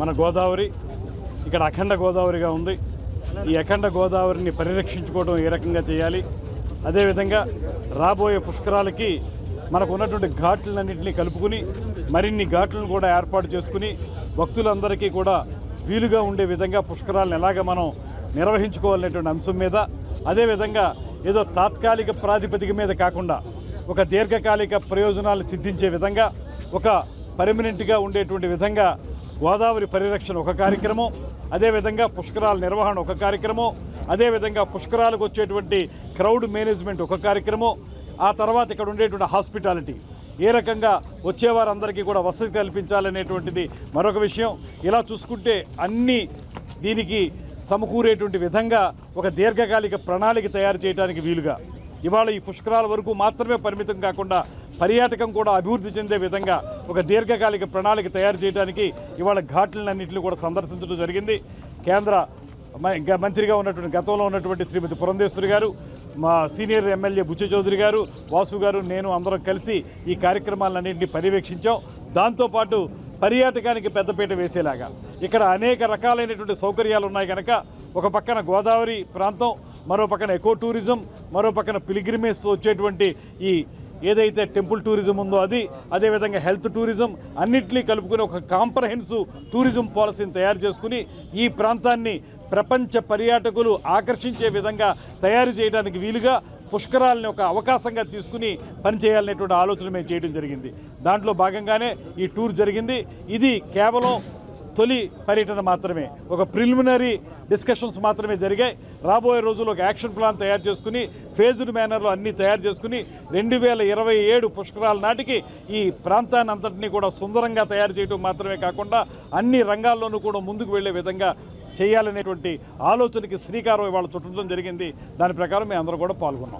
మన గోదావరి ఇక్కడ అఖండ గోదావరిగా ఉంది. ఈ అఖండ గోదావరిని పరిరక్షించుకోవడం ఏ రకంగా చేయాలి? అదేవిధంగా రాబోయే పుష్కరాలకి మనకు ఉన్నటువంటి ఘాట్లన్నింటినీ కలుపుకుని మరిన్ని ఘాట్లను కూడా ఏర్పాటు చేసుకుని భక్తులందరికీ కూడా వీలుగా ఉండే విధంగా పుష్కరాలను ఎలాగ మనం నిర్వహించుకోవాలనేటువంటి అంశం మీద అదేవిధంగా ఏదో తాత్కాలిక ప్రాతిపదిక మీద కాకుండా ఒక దీర్ఘకాలిక ప్రయోజనాలు సిద్ధించే విధంగా ఒక పర్మనెంట్గా ఉండేటువంటి విధంగా గోదావరి పరిరక్షణ ఒక కార్యక్రమం అదేవిధంగా పుష్కరాల నిర్వహణ ఒక కార్యక్రమం అదేవిధంగా పుష్కరాలకు వచ్చేటువంటి క్రౌడ్ మేనేజ్మెంట్ ఒక కార్యక్రమం ఆ తర్వాత ఇక్కడ ఉండేటువంటి హాస్పిటాలిటీ. ఏ రకంగా వచ్చేవారందరికీ కూడా వసతి కల్పించాలనేటువంటిది మరొక విషయం. ఇలా చూసుకుంటే అన్నీ దీనికి సమకూరేటువంటి విధంగా ఒక దీర్ఘకాలిక ప్రణాళిక తయారు చేయడానికి వీలుగా. ఇవాళ ఈ పుష్కరాల వరకు మాత్రమే పరిమితం కాకుండా పర్యాటకం కూడా అభివృద్ధి చెందే విధంగా ఒక దీర్ఘకాలిక ప్రణాళిక తయారు చేయడానికి ఇవాళ ఘాట్లన్నింటినీ కూడా సందర్శించడం జరిగింది. కేంద్ర గ- మంత్రిగా ఉన్నటువంటి గతంలో ఉన్నటువంటి శ్రీమతి పురంధేశ్వరి గారు మా సీనియర్ ఎమ్మెల్యే బుచ్చ చౌదరి గారు వాసు గారు నేను అందరం కలిసి ఈ కార్యక్రమాలన్నింటినీ పర్యవేక్షించాం. దాంతోపాటు పర్యాటకానికి పెద్దపీట వేసేలాగా. ఇక్కడ అనేక రకాలైనటువంటి సౌకర్యాలు ఉన్నాయి కనుక ఒక పక్కన గోదావరి ప్రాంతం మరో పక్కన ఎకో టూరిజం మరో పక్కన పిలిగ్రిమేస్ వచ్చేటువంటి ఈ ఏదైతే టెంపుల్ టూరిజం ఉందో అది అదేవిధంగా హెల్త్ టూరిజం అన్నింటినీ కలుపుకుని ఒక కాంప్రహెన్సివ్ టూరిజం పాలసీని తయారు చేసుకుని ఈ ప్రాంతాన్ని ప్రపంచ పర్యాటకులు ఆకర్షించే విధంగా తయారు చేయడానికి వీలుగా పుష్కరాలని ఒక అవకాశంగా తీసుకుని పనిచేయాలనేటువంటి ఆలోచన మేము చేయడం జరిగింది. దాంట్లో భాగంగానే ఈ టూర్ జరిగింది. ఇది కేవలం తొలి పర్యటన మాత్రమే ఒక ప్రిలిమినరీ డిస్కషన్స్ మాత్రమే జరిగాయి. రాబోయే రోజుల్లో ఒక యాక్షన్ ప్లాన్ తయారు చేసుకుని ఫేజ్డ్ మేనర్లో అన్నీ తయారు చేసుకుని రెండు వేల ఇరవై ఏడు పుష్కరాల నాటికి ఈ ప్రాంతాన్ని అంతటినీ కూడా సుందరంగా తయారు చేయడం మాత్రమే కాకుండా అన్ని రంగాల్లోనూ కూడా ముందుకు వెళ్ళే విధంగా చేయాలనేటువంటి ఆలోచనకి శ్రీకారం ఇవాళ చుట్టడం జరిగింది. దాని ప్రకారం మేము అందరూ కూడా పాల్గొన్నాం.